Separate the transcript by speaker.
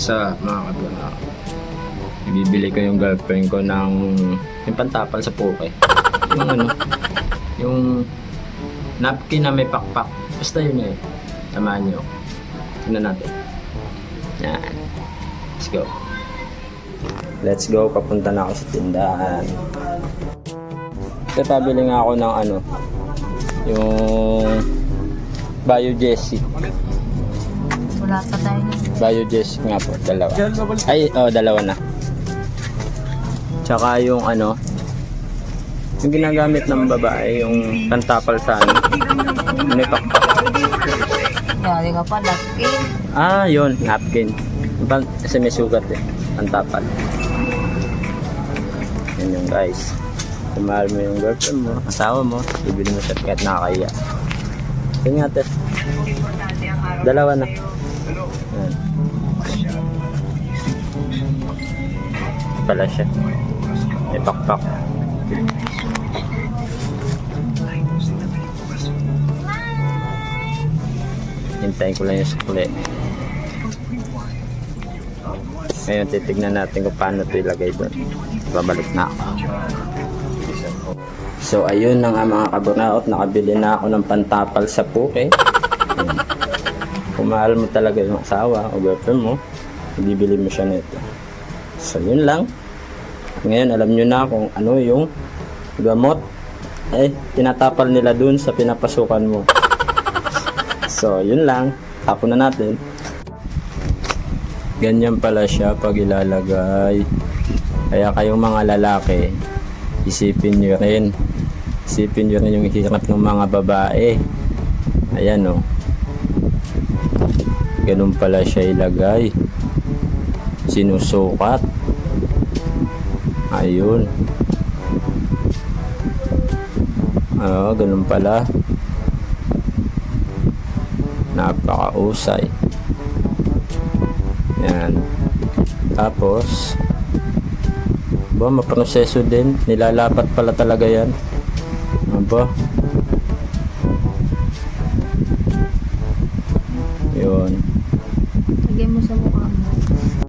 Speaker 1: sa mga kabuna. Ibibili ko yung girlfriend ko ng yung pantapal sa puke. Yung ano, yung napkin na may pakpak. Basta yun eh. Samahan niyo. Tingnan natin. Yan. Let's go. Let's go. Papunta na ako sa tindahan. Ito pabili nga ako ng ano, yung Bio Jessie.
Speaker 2: Wala pa tayo.
Speaker 1: Bio Jessie nga po, dalawa. Ay, oh, dalawa na. Tsaka yung ano, yung ginagamit ng babae, yung pantapal sa ano, may pakpak.
Speaker 2: Dali ka pa, lapin.
Speaker 1: Ah, yun, napkin. Pan- Kasi may sugat eh, pantapal. Yan yung guys. Kung mahal mo yung girlfriend mo, asawa mo, bibili mo siya kahit nakakaya. Tingnan natin. Dalawa na. Pala siya. May pakpak. Hintayin ko lang yung sukli. Ngayon titignan natin kung paano ito ilagay doon. Babalik na ako. So ayun na nga mga kabunaot, nakabili na ako ng pantapal sa puke. Kung mo talaga yung asawa o girlfriend mo, bibili mo siya nito. So yun lang. Ngayon alam nyo na kung ano yung gamot eh tinatapal nila dun sa pinapasukan mo. So yun lang. Tapon na natin. Ganyan pala siya pag ilalagay. Kaya kayong mga lalaki, isipin nyo rin. Isipin nyo rin yung hirap ng mga babae. Ayan o. Ganun pala siya ilagay. Sinusukat. Ayun. Oo, ganun pala. Napakausay. Yan. Tapos, ba, maproseso din. Nilalapat pala talaga yan. Aba. Yun.
Speaker 2: Lagay mo sa mukha.